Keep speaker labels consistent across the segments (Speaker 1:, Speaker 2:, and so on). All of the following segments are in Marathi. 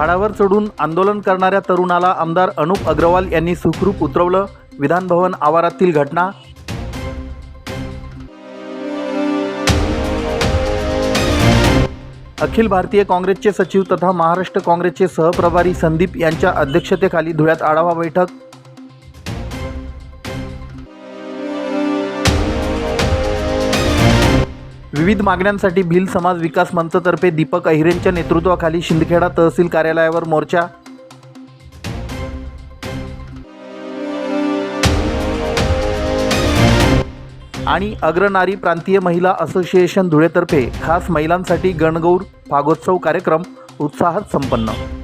Speaker 1: झाडावर चढून आंदोलन करणाऱ्या तरुणाला आमदार अनुप अग्रवाल यांनी सुखरूप उतरवलं. विधानभवन आवारातील घटना. अखिल भारतीय काँग्रेसचे सचिव तथा महाराष्ट्र काँग्रेसचे सहप्रभारी संदीप यांच्या अध्यक्षतेखाली धुळ्यात आढावा बैठक. विविध मागण्यांसाठी भिल समाज विकास मंचतर्फे दीपक अहिरेंच्या नेतृत्वाखाली शिंदखेडा तहसील कार्यालयावर मोर्चा. आणि अग्रनारी प्रांतीय महिला असोसिएशन धुळेतर्फे खास महिलांसाठी गणगौर फागोत्सव कार्यक्रम उत्साहात संपन्न.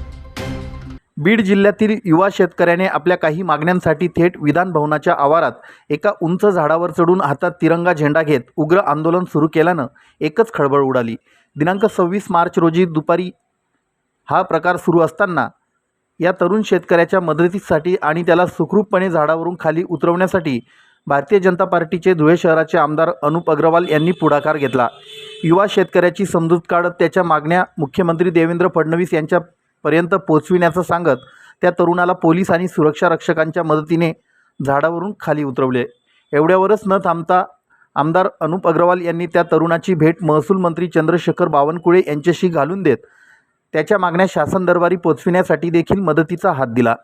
Speaker 1: बीड जिल्ह्यातील युवा शेतकऱ्याने आपल्या काही मागण्यांसाठी थेट विधान भवनाच्या आवारात एका उंच झाडावर चढून हातात तिरंगा झेंडा घेत उग्र आंदोलन सुरू केल्यानं एकच खळबळ उडाली. दिनांक सव्वीस मार्च रोजी दुपारी हा प्रकार सुरू असताना या तरुण शेतकऱ्याच्या मदतीसाठी आणि त्याला सुखरूपपणे झाडावरून खाली उतरवण्यासाठी भारतीय जनता पार्टीचे धुळे शहराचे आमदार अनुप अग्रवाल यांनी पुढाकार घेतला. युवा शेतकऱ्याची समजूत काढत त्याच्या मागण्या मुख्यमंत्री देवेंद्र फडणवीस यांच्या पर्यंत पोचविण्याचं सांगत त्या तरुणाला पोलीस आणि सुरक्षा रक्षकांच्या मदतीने झाडावरून खाली उतरवले. एवढ्यावरच न थांबता आमदार अनुप अग्रवाल यांनी त्या तरुणाची भेट महसूल मंत्री चंद्रशेखर बावनकुळे यांच्याशी घालून देत त्याच्या मागण्या शासन दरबारी पोचविण्यासाठी देखील मदतीचा हात दिला.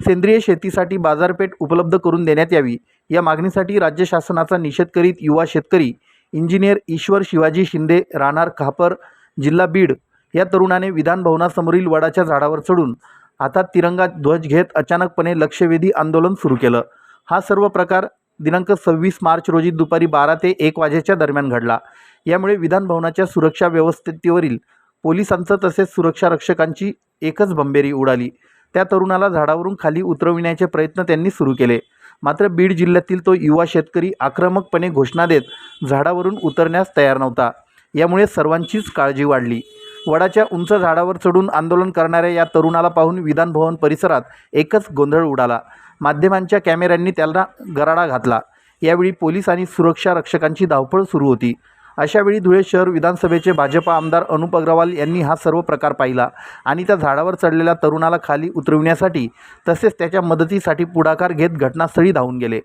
Speaker 1: सेंद्रिय शेतीसाठी बाजारपेठ उपलब्ध करून देण्यात यावी या मागणीसाठी राज्य शासनाचा निषेध करीत युवा शेतकरी इंजिनियर ईश्वर शिवाजी शिंदे राहणार खापर जिल्हा बीड या तरुणाने विधानभवनासमोरील वडाच्या झाडावर चढून हातात तिरंगा ध्वज घेत अचानकपणे लक्षवेधी आंदोलन सुरू केलं. हा सर्व प्रकार दिनांक सव्वीस मार्च रोजी दुपारी बारा ते एक वाजेच्या दरम्यान घडला. यामुळे विधानभवनाच्या सुरक्षा व्यवस्थेवरील पोलिसांचं तसेच सुरक्षा रक्षकांची एकच बंबेरी उडाली. त्या तरुणाला झाडावरून खाली उतरविण्याचे प्रयत्न त्यांनी सुरू केले. मात्र बीड जिल्ह्यातील तो युवा शेतकरी आक्रमकपणे घोषणा देत झाडावरून उतरण्यास तयार नव्हता. यामुळे सर्वांचीच काळजी वाढली. वडाच्या उंच झाडावर चढून आंदोलन करणाऱ्या या तरुणाला पाहून विधानभवन परिसरात एकच गोंधळ उडाला. माध्यमांच्या कॅमेऱ्यांनी त्याला गराडा घातला. यावेळी पोलीस आणि सुरक्षा रक्षकांची धावपळ सुरू होती. अशावेळी धुळे शहर विधानसभेचे भाजपा आमदार अनुप अग्रवाल यांनी हा सर्व प्रकार पाहिला आणि त्या झाडावर चढलेल्या तरुणाला खाली उतरविण्यासाठी तसेच त्याच्या मदतीसाठी पुढाकार घेत घटनास्थळी धावून गेले.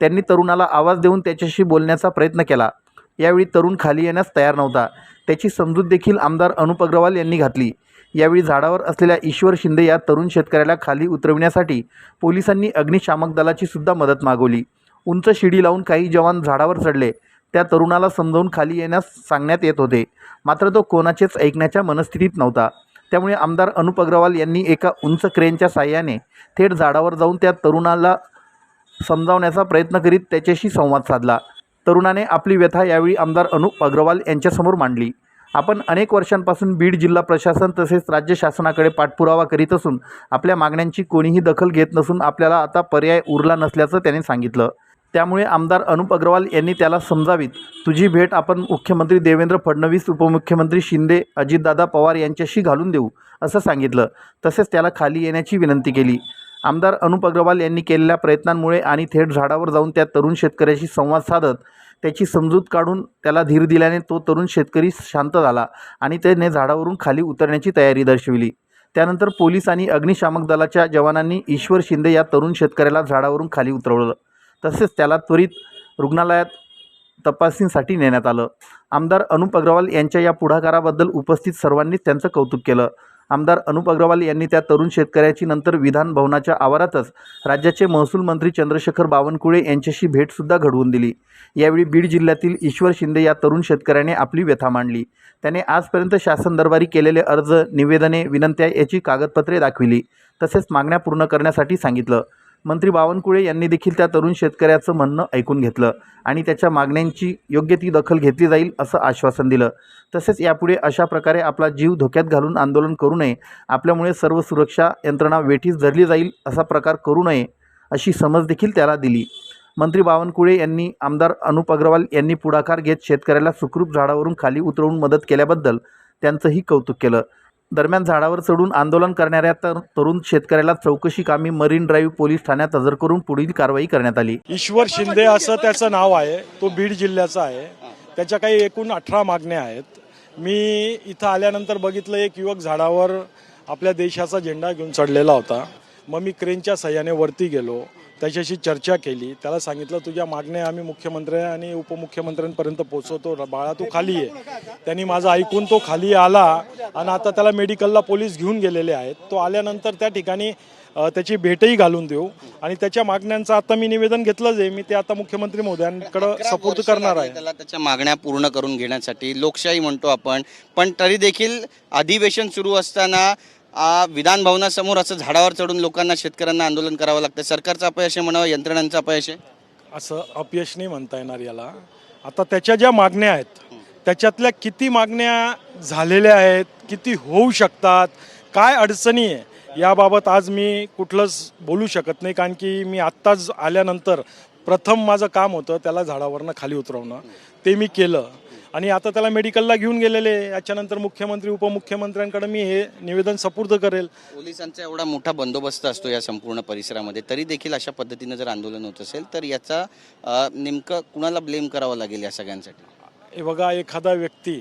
Speaker 1: त्यांनी तरुणाला आवाज देऊन त्याच्याशी बोलण्याचा प्रयत्न केला. यावेळी तरुण खाली येण्यास तयार नव्हता. त्याची समजूत देखील आमदार अनुप अग्रवाल यांनी घातली. यावेळी झाडावर असलेल्या ईश्वर शिंदे या तरुण शेतकऱ्याला खाली उतरविण्यासाठी पोलिसांनी अग्निशामक दलाची सुद्धा मदत मागवली. उंच शिडी लावून काही जवान झाडावर चढले. त्या तरुणाला समजावून खाली येण्यास सांगण्यात येत होते. मात्र तो कोणाचेच ऐकण्याच्या मनस्थितीत नव्हता. त्यामुळे आमदार अनुप अग्रवाल यांनी एका उंच क्रेनच्या साह्याने थेट झाडावर जाऊन त्या तरुणाला समजावण्याचा प्रयत्न करीत त्याच्याशी संवाद साधला. तरुणाने आपली व्यथा यावेळी आमदार अनुप अग्रवाल यांच्यासमोर मांडली. आपण अनेक वर्षांपासून बीड जिल्हा प्रशासन तसेच राज्य शासनाकडे पाठपुरावा करीत असून आपल्या मागण्यांची कोणीही दखल घेत नसून आपल्याला आता पर्याय उरला नसल्याचं त्याने सांगितलं. त्यामुळे आमदार अनुप अग्रवाल यांनी त्याला समजावीत. तुझी भेट आपण मुख्यमंत्री देवेंद्र फडणवीस उपमुख्यमंत्री शिंदे अजितदादा पवार यांच्याशी घालून देऊ असं सांगितलं. तसेच त्याला खाली येण्याची विनंती केली. आमदार अनुप अग्रवाल यांनी केलेल्या प्रयत्नांमुळे आणि थेट झाडावर जाऊन त्या तरुण शेतकऱ्याशी संवाद साधत त्याची समजूत काढून त्याला धीर दिल्याने तो तरुण शेतकरी शांत झाला आणि त्याने झाडावरून खाली उतरण्याची तयारी दर्शविली. त्यानंतर पोलीस आणि अग्निशामक दलाच्या जवानांनी ईश्वर शिंदे या तरुण शेतकऱ्याला झाडावरून खाली उतरवलं. तसेच त्याला त्वरित रुग्णालयात तपासणीसाठी नेण्यात आलं. आमदार अनुप अग्रवाल यांच्या या पुढाकाराबद्दल उपस्थित सर्वांनीच त्यांचं कौतुक केलं. आमदार अनुप अग्रवाल यांनी त्या तरुण शेतकऱ्याची नंतर विधान भवनाच्या आवारातच राज्याचे महसूल मंत्री चंद्रशेखर बावनकुळे यांच्याशी भेटसुद्धा घडवून दिली. यावेळी बीड जिल्ह्यातील ईश्वर शिंदे या तरुण शेतकऱ्याने आपली व्यथा मांडली. त्याने आजपर्यंत शासन दरबारी केलेले अर्ज निवेदने विनंत्या याची कागदपत्रे दाखविली. तसेच मागण्या पूर्ण करण्यासाठी सांगितलं. मंत्री बावनकुळे यांनी देखील त्या तरुण शेतकऱ्याचं म्हणणं ऐकून घेतलं आणि त्याच्या मागण्यांची योग्य ती दखल घेतली जाईल असं आश्वासन दिलं. तसेच यापुढे अशा प्रकारे आपला जीव धोक्यात घालून आंदोलन करू नये आपल्यामुळे सर्व सुरक्षा यंत्रणा वेठीस धरली जाईल असा प्रकार करू नये अशी समज देखील त्याला दिली. मंत्री बावनकुळे यांनी आमदार अनुप अग्रवाल यांनी पुढाकार घेत शेतकऱ्याला सुखरूप झाडावरून खाली उतरवून मदत केल्याबद्दल त्यांचंही कौतुक केलं. दरम्यान झाडावर चढून आंदोलन करणाऱ्या तर तरुण शेतकऱ्याला चौकशी कामी मरीन ड्राईव्ह पोलीस ठाण्यात हजर करून पुढील कारवाई करण्यात आली.
Speaker 2: ईश्वर शिंदे असं त्याचं नाव आहे तो बीड जिल्ह्याचा आहे. त्याच्या काही एकूण अठरा मागण्या आहेत. मी इथं आल्यानंतर बघितलं एक युवक झाडावर आपल्या देशाचा झेंडा घेऊन चढलेला होता. मग मी क्रेनच्या सह्याने वरती गेलो. त्याच्याशी चर्चा केली. त्याला सांगितलं तुझ्या मागण्या आम्ही मुख्यमंत्री आणि उपमुख्यमंत्र्यांपर्यंत पोहोचवतो. र- बाळा तू खाली आहे त्यांनी माझं ऐकून तो खाली आला आणि आता त्याला मेडिकलला पोलीस घेऊन गेलेले आहेत. तो आल्यानंतर त्या ठिकाणी त्याची भेटही घालून देऊ. आणि त्याच्या मागण्यांचं आता मी निवेदन घेतलंच आहे. मी ते आता मुख्यमंत्री महोदयांकडे सपोर्ट करणार आहे.
Speaker 3: त्याला त्याच्या मागण्या पूर्ण करून घेण्यासाठी लोकशाही म्हणतो आपण. पण तरी देखील अधिवेशन सुरू असताना विधान भवनासमोर असं झाडावर चढून लोकांना शेतकऱ्यांना आंदोलन करावं लागतं. सरकारचं अपयश आहे म्हणावं यंत्रणांचं अपयश आहे?
Speaker 2: असं अपयश नाही म्हणता येणार याला. आता त्याच्या ज्या मागण्या आहेत त्याच्यातल्या किती मागण्या झालेल्या आहेत किती होऊ शकतात काय अडचणी आहे याबाबत आज मी कुठलंच बोलू शकत नाही. कारण की मी आत्ताच आल्यानंतर प्रथम माझं काम होतं त्याला झाडावरनं खाली उतरवणं. ते मी केलं. आणि आता त्याला मेडिकलला घेऊन गेलेले आहे. याच्यानंतर मुख्यमंत्री उपमुख्यमंत्र्यांकडे मी हे निवेदन सपूर्द करेल.
Speaker 3: पोलिसांचा एवढा मोठा बंदोबस्त असतो या संपूर्ण परिसरामध्ये तरी देखील अशा पद्धतीनं जर आंदोलन होत असेल तर याचा अ, नेमकं कुणाला ब्लेम करावं लागेल या सगळ्यांसाठी?
Speaker 2: हे बघा एखादा व्यक्ती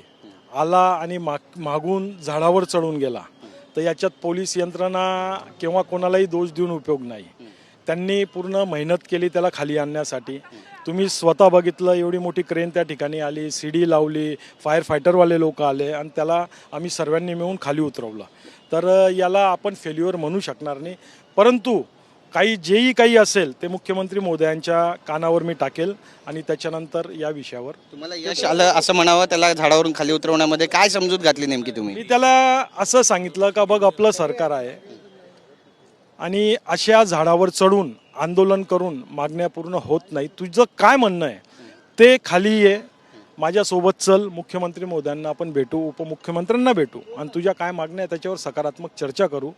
Speaker 2: आला आणि माग मागून झाडावर चढून गेला तर याच्यात पोलीस यंत्रणा किंवा कोणालाही दोष देऊन उपयोग नाही. त्यांनी पूर्ण मेहनत केली त्याला खाली आणण्यासाठी. तुम्ही स्वतः बघितलं एवढी मोठी क्रेन त्या ठिकाणी आली सीडी लावली फायर फायटरवाले लोक आले आणि त्याला आम्ही सर्वांनी मिळून खाली उतरवलं. तर याला आपण फेल्युअर म्हणू शकणार नाही. परंतु काही जेही काही असेल ते मुख्यमंत्री मोदयांच्या कानावर मी टाकेल आणि त्याच्यानंतर या विषयावर.
Speaker 3: तुम्हाला यश आलं असं म्हणावं त्याला झाडावरून खाली उतरवण्यामध्ये काय समजूत घातली नेमकी तुम्ही?
Speaker 2: मी त्याला असं सांगितलं का बघ आपलं सरकार आहे आणि अशा झाडावर चढून आंदोलन करून मागण्या पूर्ण होत नाही. तुझं काय म्हणणं आहे? ते खाली ये. माझ्यासोबत चल. मुख्यमंत्री मोद्यांना आपण भेटू. उपमुख्यमंत्र्यांना भेटू. आणि तुझ्या काय मागण्या आहे त्याच्यावर सकारात्मक चर्चा करू.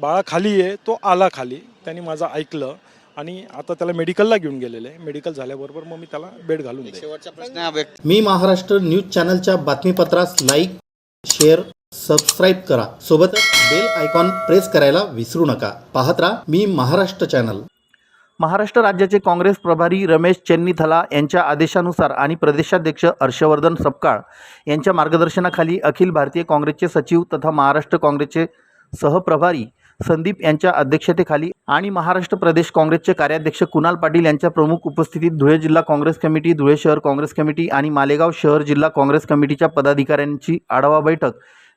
Speaker 2: बाळा खाली ये. तो आला खाली. त्यांनी माझं ऐकलं. आणि आता त्याला मेडिकलला घेऊन गेलेले मेडिकल झाल्याबरोबर मग मी त्याला बेड घालून
Speaker 3: शेवटचा प्रश्न
Speaker 4: मी महाराष्ट्र न्यूज चॅनलच्या बातमीपत्रास लाईक शेअर सबस्क्राईब करा. सोबतच बेल आयकॉन प्रेस करायला विसरू नका. पाहत राहा मी महाराष्ट्र चॅनल.
Speaker 1: महाराष्ट्र राज्याचे काँग्रेस प्रभारी रमेश चेन्नीथला यांच्या आदेशानुसार आणि प्रदेशाध्यक्ष हर्षवर्धन सपकाळ यांच्या मार्गदर्शनाखाली अखिल भारतीय काँग्रेसचे सचिव तथा महाराष्ट्र काँग्रेसचे सहप्रभारी संदीप यांच्या अध्यक्षतेखाली आणि महाराष्ट्र प्रदेश काँग्रेसचे कार्याध्यक्ष कुणाल पाटील यांच्या प्रमुख उपस्थितीत धुळे जिल्हा काँग्रेस कमिटी धुळे शहर काँग्रेस कमिटी आणि मालेगाव शहर जिल्हा काँग्रेस कमिटीच्या पदाधिकाऱ्यांची आढावा बैठक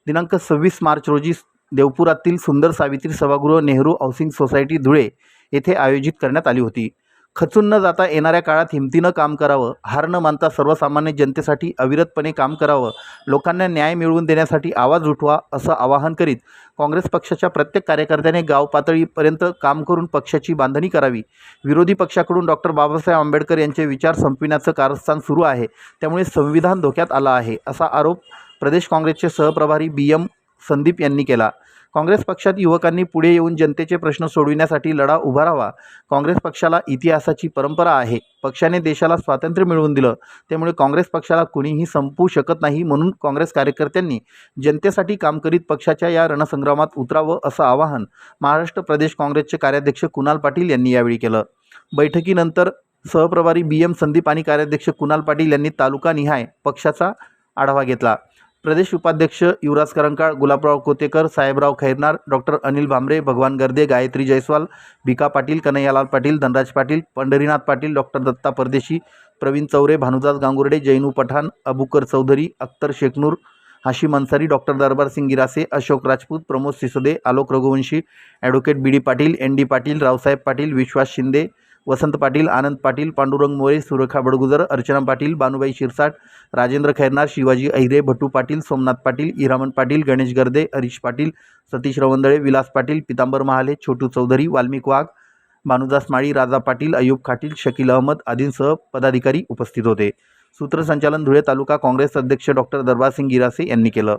Speaker 1: दिनांक सव्वीस मार्च रोजी देवपुरातील सुंदर सावित्री सभागृह नेहरू हाऊसिंग सोसायटी धुळे येथे आयोजित करण्यात आली होती. खचून न जाता येणाऱ्या काळात हिमतीनं काम करावं हार न मानता सर्वसामान्य जनतेसाठी अविरतपणे काम करावं लोकांना न्याय मिळवून देण्यासाठी आवाज उठवा असं आवाहन करीत काँग्रेस पक्षाच्या प्रत्येक कार्यकर्त्याने गाव पातळीपर्यंत काम करून पक्षाची बांधणी करावी. विरोधी पक्षाकडून डॉक्टर बाबासाहेब आंबेडकर यांचे विचार संपविण्याचं कारस्थान सुरू आहे. त्यामुळे संविधान धोक्यात आलं आहे असा आरोप प्रदेश काँग्रेसचे सहप्रभारी बी. एम. संदीप यांनी केला. काँग्रेस पक्षात युवकांनी पुढे येऊन जनतेचे प्रश्न सोडविण्यासाठी लढा उभारावा काँग्रेस पक्षाला इतिहासाची परंपरा आहे. पक्षाने देशाला स्वातंत्र्य मिळवून दिलं. त्यामुळे काँग्रेस पक्षाला कुणीही संपवू शकत नाही म्हणून काँग्रेस कार्यकर्त्यांनी जनतेसाठी काम करीत पक्षाच्या या रणसंग्रामात उतरावं असं आवाहन महाराष्ट्र प्रदेश काँग्रेसचे कार्याध्यक्ष कुणाल पाटील यांनी यावेळी केलं. बैठकीनंतर सहप्रभारी बी एम संदीप आणि कार्याध्यक्ष कुणाल पाटील यांनी तालुकानिहाय पक्षाचा आढावा घेतला. प्रदेश उपाध्यक्ष Yuvraj Karankal Gulabrao Kotekar Sahebrao Khairnar doctor Anil Bhambare Bhagwan Garde Gayatri Jaiswal Bhika Patil Kanhaiyalal Patil Dhanraj Patil Pandharinath Patil doctor Datta Pardeshi Pravin Chaure Bhanudas Gangurde Jainu Pathan Abukar Chaudhari Akhtar Shekhnoor Hashim Ansari doctor Darbar Singh Girase Ashok Rajput Pramod Sisode Alok Raghuvanshi advocate B D Patil N D Patil Raosaheb Patil Vishwas Shinde Vasant Patil Anand Patil Pandurang More Surekha Badgujar Archana Patil Banubai Shirsat Rajendra Khairnar Shivaji Ahire Bhatu Patil Somnath Patil Iraman Patil Ganesh Garde Harish Patil Satish Ravandale Vilas Patil Pitambar Mahale Chhotu Chaudhari Valmik Wagh Bhanudas Mali Raja Patil Ayub Khatil Shakil Ahmad आदींसह पदाधिकारी उपस्थित होते. सूत्रसंचालन धुळे तालुका काँग्रेस अध्यक्ष डॉक्टर दरबारसिंग गिरासे यांनी केलं.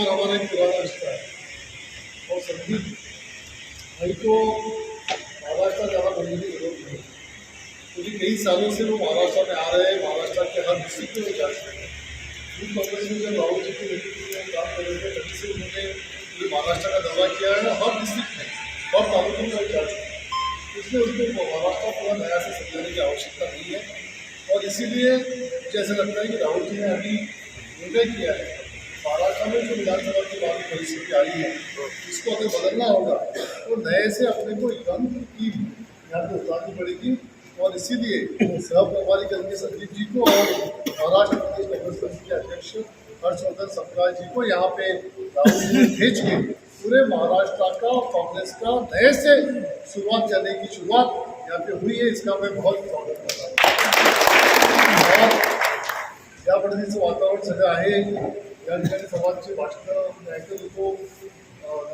Speaker 5: तो हमारा एक पुराना रिश्ता है और संदीप भाई को महाराष्ट्र ज़्यादा बनने की ज़रूरत नहीं क्योंकि कई सालों से वो महाराष्ट्र में आ रहे हैं महाराष्ट्र के हर डिस्ट्रिक्ट में जा चुके हैं यूथ कांग्रेस में जब राहुल जी के नेतृत्व में काम कर रहे थे तभी से उन्होंने पूरे महाराष्ट्र का दौरा किया है हर डिस्ट्रिक्ट में हर तालुकों में जा चुके हैं इसलिए उनको महाराष्ट्र पूरा नया से समझाने की आवश्यकता नहीं है और इसीलिए ऐसा लगता है कि राहुल जी ने अभी निर्णय किया है महाराष्ट्र में जो विधानसभा की बात परिस्थिति आई है इसको अगर बदलना होगा तो नए से अपने को यंग टीम यहाँ पे उतारनी पड़ेगी और इसीलिए सह प्रभारी करके संदीप जी को और महाराष्ट्र प्रदेश कांग्रेस कमेटी के अध्यक्ष हर्षवर्धन सप्ताह जी को यहाँ पे भेज के पूरे महाराष्ट्र का और कांग्रेस का नए से शुरुआत करने की शुरुआत यहाँ पे हुई है इसका मैं बहुत स्वागत करता हूँ वातावरण सगळं आहे त्या ठिकाणी समाजचे भाषणं ऐकत होतो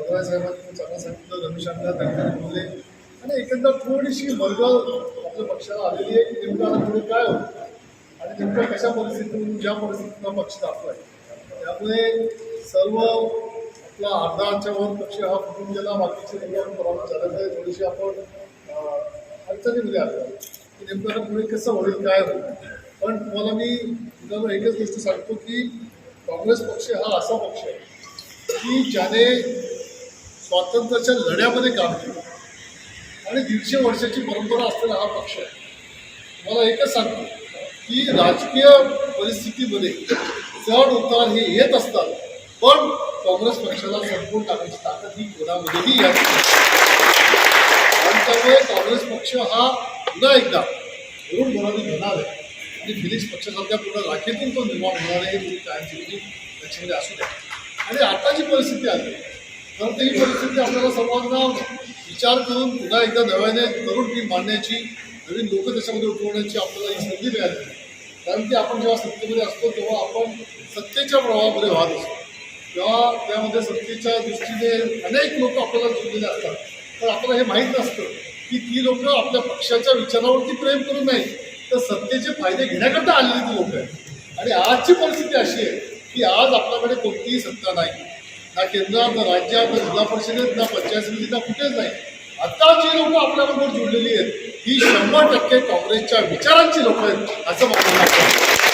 Speaker 5: नगराज साहेबांनी चांगलं सांगितलं रमेश अण्णा बोलले. आणि एकंदर थोडीशी वर्ग आपल्या पक्षाला आलेली आहे की नेमकं पुढे काय होतं आणि नेमकं कशा परिस्थितीतून ज्या परिस्थितीतून पक्ष दाखवाय त्यामुळे सर्व आपला अर्धाच्या वर पक्ष हा फुटून गेला. बाकीचे नेमके आपण प्रॉब्लेम झाल्यामुळे थोडीशी आपण अं, अडचणीमध्ये आलो की नेमकं पुढे कसं होईल काय होईल? पण तुम्हाला मी तुम्हाला एकच गोष्ट सांगतो की काँग्रेस पक्ष हा असा पक्ष आहे की ज्याने स्वातंत्र्याच्या लढ्यामध्ये काम केलं. आणि दीडशे वर्षाची परंपरा असलेला हा पक्ष आहे. मला एकच सांगतो की राजकीय परिस्थितीमध्ये चढ उतार हे येत असतात पण काँग्रेस पक्षाला संपवून टाकण्याची ताकद ही कोणामध्येही येत आणि त्यामुळे काँग्रेस पक्ष हा पुन्हा एकदा दोन मुलांनी घेणार आहे. आणि फिलिक्स पक्षासारख्या पूर्ण राखेतून तो निर्माण होणार आहे हे तुम्ही कायमस्वरूपी त्याच्यामध्ये असू द्या. आणि आता जी परिस्थिती आली तर ती परिस्थिती आपल्याला सर्वांना विचार करून पुन्हा एकदा नव्याने तरुण टीम मांडण्याची नवीन लोक त्याच्यामध्ये उठवण्याची आपल्याला ही संधी मिळाली. कारण की आपण जेव्हा सत्तेमध्ये असतो तेव्हा आपण सत्तेच्या प्रवाहामध्ये वाहत असतो. तेव्हा त्यामध्ये सत्तेच्या दृष्टीने अनेक लोक आपल्याला जोडलेले असतात. तर आपल्याला हे माहीत नसतं की ती लोक आपल्या पक्षाच्या विचारावरती प्रेम करू नये तर सत्तेचे फायदे घेण्याकरता आलेली ती लोक आहेत. आणि आजची परिस्थिती अशी आहे की आज आपल्याकडे कोणतीही सत्ता नाही. ना केंद्रात ना राज्यात ना जिल्हा परिषदेत ना पंचायत समितीत ना कुठेच नाही. आता जी लोक आपल्याबरोबर जोडलेली आहेत ही शंभर टक्के काँग्रेसच्या विचारांची लोक आहेत असं मला वाटतं.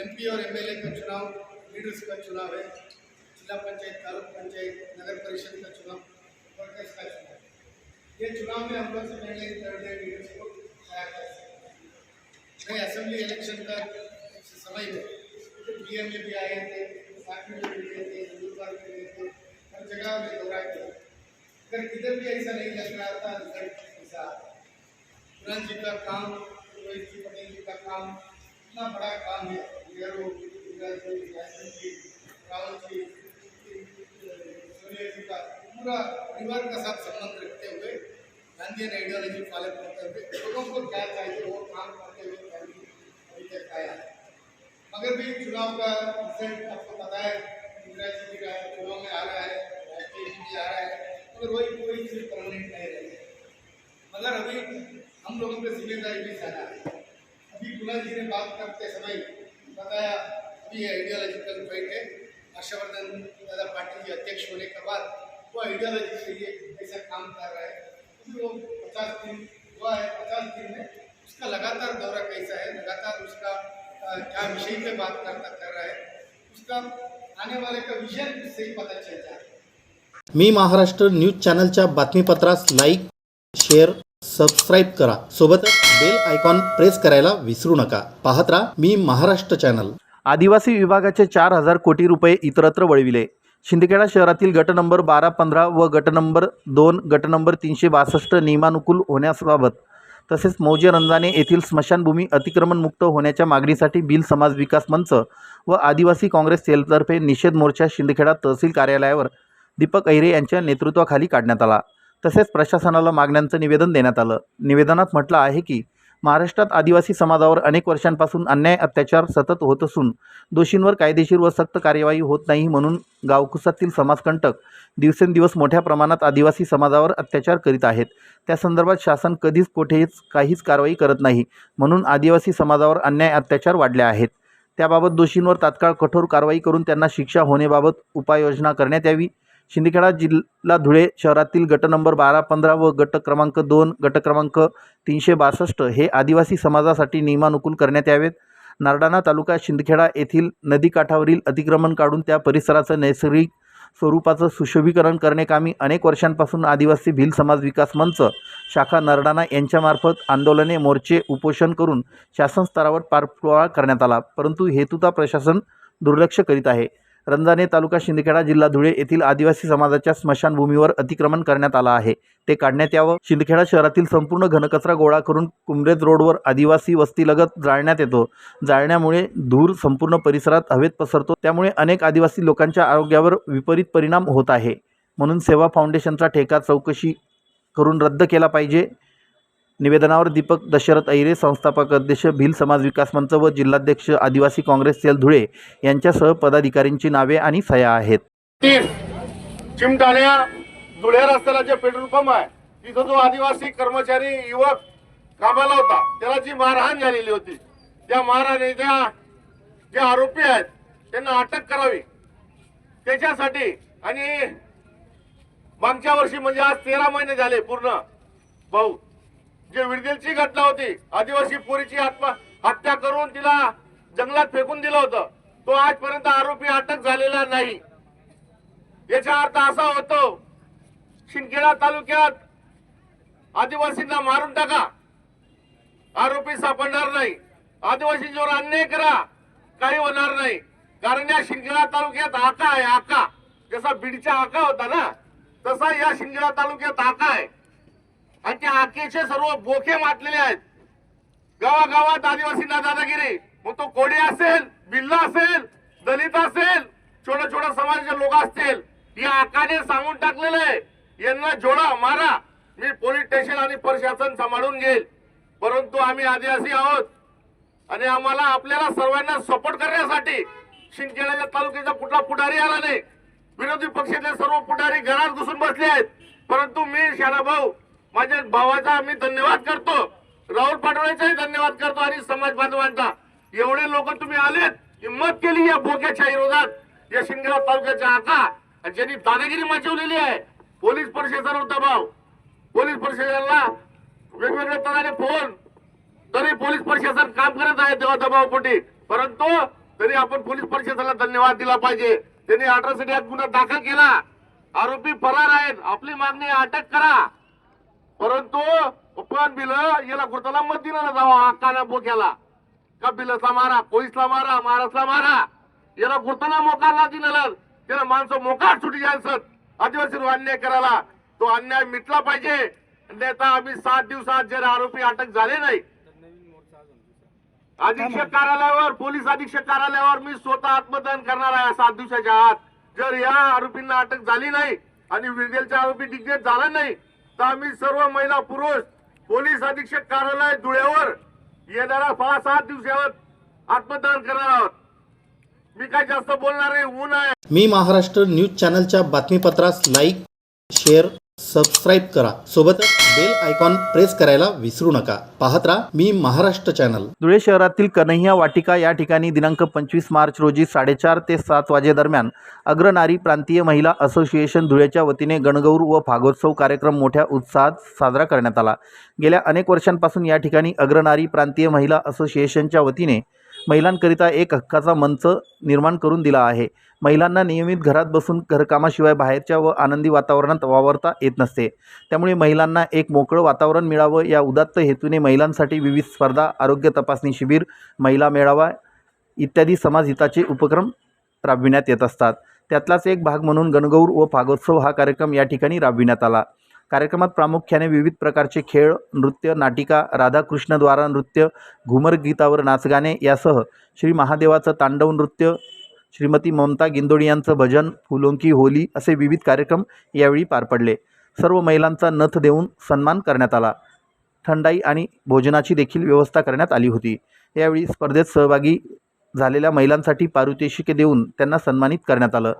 Speaker 6: एमपी और एमएलए का चुनाव लीडर्स का चुनाव है, जिला पंचायत, तालुक पंचायत, नगर परिषद का चुनाव वर्कर्स का चुनाव। ये चुनाव में हम लोग से पहले थर्ड लीडर्स को तैयार कर सकते हैं। असेंबली इलेक्शन का समय में पीएम में भी आए थे, साथी में भी गए थे हिंदुस्तान में गए थे हर जगह में दौरा किया अगर किधर भी ऐसा नहीं लग रहा था रिज़ल्ट ऐसा पुरान जी का काम रोहित जी पटेल जी का काम, इतना बड़ा काम है। परिवार का साथ संबंध रखते हुए गांधी आइडियोलॉजी फॉलो करते हुए लोगों को क्या चाहिए वो काम करते हुए अभी तक आया मगर भी चुनाव का रिज़ल्ट आपको पता है इंदिरा जी का चुनाव में आ रहा है राष्ट्रीय आ रहा है मगर वही कोई चीज़ परमानेंट नहीं रही मगर अभी हम लोगों की ज़िम्मेदारी भी ज़्यादा है। अभी कुणाल जी ने बात करते समय बताया अभी आइडियोलॉजिकल फाइट है हर्षवर्धन दादा पाटिल जी अध्यक्ष होने के बाद? वो आइडियोलॉजी के लिए ऐसा काम कर रहा है क्योंकि वो पचास दिन हुआ है पचास दिन में उसका लगातार दौरा कैसा है? लगातार उसका क्या विषय पे बात करता कर रहा है? उसका आने वाले का विजन से ही पता चल जाए है?
Speaker 4: मी महाराष्ट्र न्यूज चॅनलच्या बातमीपत्रास लाईक शेअर सबस्क्राईब करा. सोबतच बेल आयकॉन प्रेस करायला विसरू नका. पाहत राहा मी महाराष्ट्र चॅनल
Speaker 1: आदिवासी विभागाचे चार हजार कोटी रुपये इतरत्र वळविले. शिंदखेडा शहरातील गट नंबर बारा पंधरा व गट नंबर दोन गट नंबर तीनशे बासष्ट नियमानुकूल होण्याबाबत तसेच मौजे रंजाने येथील स्मशानभूमी अतिक्रमणमुक्त होण्याच्या मागणीसाठी बिल समाज विकास मंच व आदिवासी काँग्रेस सेलतर्फे निषेध मोर्चा शिंदखेडा तहसील कार्यालयावर दीपक अहिरे यांच्या नेतृत्वाखाली काढण्यात आला. तसेच प्रशासनाला मागण्यांचं निवेदन देण्यात आलं. निवेदनात म्हटलं आहे की महाराष्ट्रात आदिवासी समाजावर अनेक वर्षांपासून अन्याय अत्याचार सतत होत असून दोषींवर कायदेशीर व सक्त कार्यवाही होत नाही म्हणून गावकुसातील समाजकंटक दिवसेंदिवस मोठ्या प्रमाणात आदिवासी समाजावर अत्याचार करीत आहेत. त्या संदर्भात शासन कधीच कोठेच काहीच कारवाई करत नाही म्हणून आदिवासी समाजावर अन्याय अत्याचार वाढले आहेत. त्याबाबत दोषींवर तात्काळ कठोर कारवाई करून त्यांना शिक्षा होण्याबाबत उपाययोजना करण्यात यावी. शिंदखेडा जिल्हा धुळे शहरातील गट नंबर बारा पंधरा व गट क्रमांक दोन गट क्रमांक तीनशे बासष्ट हे आदिवासी समाजासाठी नियमानुकूल करण्यात यावेत. नारडाणा तालुका शिंदखेडा येथील नदीकाठावरील अतिक्रमण काढून त्या परिसराचं नैसर्गिक स्वरूपाचं सुशोभीकरण करण्याकामी अनेक वर्षांपासून आदिवासी भिल समाज विकास मंच शाखा नरडाणा यांच्यामार्फत आंदोलने मोर्चे उपोषण करून शासन स्तरावर पारपुळा करण्यात आला परंतु हेतुता प्रशासन दुर्लक्ष करीत आहे. रंजाने तालुका शिंदखेडा जिल्हा धुळे येथील आदिवासी समाजाच्या स्मशानभूमीवर अतिक्रमण करण्यात आलं आहे. ते काढण्यात यावं. शिंदखेडा शहरातील संपूर्ण घनकचरा गोळा करून कुमरेज रोडवर आदिवासी वस्तीलगत जाळण्यात येतो. जाळण्यामुळे धूर संपूर्ण परिसरात हवेत पसरतो. त्यामुळे अनेक आदिवासी लोकांच्या आरोग्यावर विपरीत परिणाम होत आहे. म्हणून सेवा फाउंडेशनचा ठेका चौकशी करून रद्द केला पाहिजे. निवेदनावर दीपक दशरथ ऐरे संस्थापक अध्यक्ष भिल समाज विकास मंच व जिल्हाध्यक्ष आदिवासी काँग्रेस सेल धुळे यांच्यासह पदाधिकाऱ्यांची नावे आणि सह्या आहेत.
Speaker 7: चिमटाण्या धुळे रस्त्याला जे पेट्रोल पंप आहे तिथं जो आदिवासी कर्मचारी युवक कामाला होता त्याला जी मारहाण झालेली होती त्या मारहाणीच्या जे आरोपी आहेत त्यांना अटक करावी. त्याच्यासाठी आणि मागच्या वर्षी म्हणजे आज तेरा महिने झाले पूर्ण. भाऊ जे विडदेलची घटना होती आदिवासी पोरीची हत्या करून तिला जंगलात फेकून दिलं होतं. तो आजपर्यंत आरोपी अटक झालेला नाही. याचा अर्थ असा होतो शिंदखेडा तालुक्यात आदिवासींना मारून टाका. आरोपी सापडणार नाही. आदिवासींच्यावर अन्याय करा काही होणार नाही. कारण या शिंदखेडा तालुक्यात आका आहे आका. जसा बीडचा आका होता ना तसा या शिंदखेडा तालुक्यात आका आहे. आणि त्या आखेचे सर्व बोखे मातलेले आहेत. गावागावात आदिवासींना दादागिरी. मग तो कोडी असेल बिल्ला असेल दलित असेल छोट्या छोट्या समाजाचे लोक असतील या आकाने सांगून टाकलेलं आहे. यांना जोडा मारा. मी पोलीस स्टेशन आणि प्रशासन सांभाळून घेईल. परंतु आम्ही आदिवासी आहोत. आणि आम्हाला आपल्याला सर्वांना सपोर्ट करण्यासाठी शिंदखेड्याच्या तालुक्याचा कुठला पुढारी आला नाही. विरोधी पक्षातले सर्व पुढारी घरात घुसून बसले आहेत. परंतु मी शाना भाऊ माझ्या भावाचा मी धन्यवाद करतो. राहुल पाटोळेचाही धन्यवाद करतो आणि समाज बांधवांचा. एवढे लोक तुम्ही आलेत हिंमत केली या बोक्याच्या विरोधात. या शिंदखेडा तालुक्याच्या आता ज्यांनी दादागिरी मचवलेली आहे पोलीस प्रशासनावर दबाव. पोलीस प्रशासनाला वेगवेगळ्या तऱ्हेने फोन. तरी पोलीस प्रशासन काम करत आहे तेव्हा दबावपोटी परंतु तरी आपण पोलीस प्रशासनाला धन्यवाद दिला पाहिजे. त्यांनी अठरासाठी आज गुन्हा दाखल केला. आरोपी फरार आहेत. आपली मागणी अटक करा. परंतु पण बिल याला गुरुताला मत दिला जावा हक्काना बोक्याला. का बिलचा मारा कोळीसला मारा महाराजला मारा. याला गुरुताला मोकारला दिला त्याला माणसं मोकार सुटी जायचं. आदिवासी अन्याय करायला. तो अन्याय मिटला पाहिजे. नेता आम्ही सात दिवसात जर आरोपी अटक झाले नाही. अधीक्षक कार्यालयावर पोलीस अधीक्षक कार्यालयावर मी स्वतः आत्मदहन करणार आहे सात दिवसाच्या आत. जर या आरोपींना अटक झाली नाही आणि विरगेलचा आरोपी डिग्नेट झाला नाही तर आम्ही सर्व महिला पुरुष पोलीस अधीक्षक कार्यालय धुळ्यावर येणाऱ्या पाच सात दिवसावर आत्मदान करणार आहोत. मी काय जास्त बोलणार आहे ऊन आहे.
Speaker 8: मी महाराष्ट्र न्यूज चॅनलच्या बातमीपत्रास लाईक शेअर सबस्क्राईब करा. सोबतच बेल आयकॉन प्रेस करायला विसरू नका. पाहत राहा मी महाराष्ट्र चॅनल
Speaker 1: धुळे शहरातील कन्हैया वाटिका या ठिकाणी दिनांक पंचवीस मार्च रोजी साडेचार ते सात वाजेदरम्यान अग्रनारी प्रांतीय महिला असोसिएशन धुळेच्या वतीने गणगौर व फागोत्सव कार्यक्रम मोठ्या उत्साहात साजरा करण्यात आला. गेल्या अनेक वर्षांपासून या ठिकाणी अग्रनारी प्रांतीय महिला असोसिएशनच्या वतीने महिलांकरिता एक हक्काचा मंच निर्माण करून दिला आहे. महिलांना नियमित घरात बसून घरकामाशिवाय बाहेरच्या व आनंदी वातावरणात वावरता येत नसते. त्यामुळे महिलांना एक मोकळं वातावरण मिळावं. या उदात्त हेतूने महिलांसाठी विविध स्पर्धा आरोग्य तपासणी शिबिर महिला मेळावा इत्यादी समाजहिताचे उपक्रम राबविण्यात येत असतात. त्यातलाच एक भाग म्हणून गणगौर व फागोत्सव हा कार्यक्रम या ठिकाणी राबविण्यात आला. कार्यक्रमात प्रामुख्याने विविध प्रकारचे खेळ नृत्य नाटिका राधाकृष्णद्वारा नृत्य घुमर गीतावर नाचगाणे यासह श्री महादेवाचं तांडव नृत्य श्रीमती ममता गिंदोडी यांचं भजन फुलोंकी होली असे विविध कार्यक्रम यावेळी पार पडले. सर्व महिलांचा नथ देऊन सन्मान करण्यात आला. थंडाई आणि भोजनाची देखील व्यवस्था करण्यात आली होती. यावेळी स्पर्धेत सहभागी झालेल्या महिलांसाठी पारितोषिके देऊन त्यांना सन्मानित करण्यात आलं.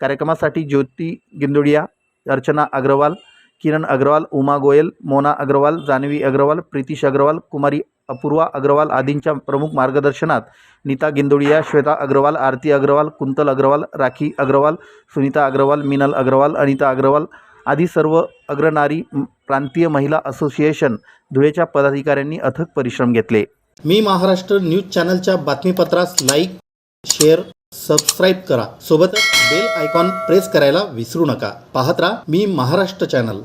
Speaker 1: कार्यक्रमासाठी ज्योती गिंदोडिया अर्चना अग्रवाल किरण अग्रवाल उमा गोयल मोना अग्रवाल जान्हवी अग्रवाल प्रितिश अग्रवाल कुमारी
Speaker 9: अपूर्वा अग्रवाल आदींच्या प्रमुख मार्गदर्शनात नीता गिंदोडिया श्वेता अग्रवाल आरती अग्रवाल कुंतल अग्रवाल राखी अग्रवाल सुनीता अग्रवाल मिनल अग्रवाल अनिता अग्रवाल आदी सर्व अग्रनारी प्रांतीय महिला असोसिएशन धुळेच्या पदाधिकाऱ्यांनी अथक परिश्रम घेतले.
Speaker 1: मी महाराष्ट्र न्यूज चॅनलच्या बातमीपत्रास लाईक शेअर सबस्क्राईब करा. सोबतच बेल आयकॉन प्रेस करायला विसरू नका. पाहत राहा मी महाराष्ट्र चॅनल.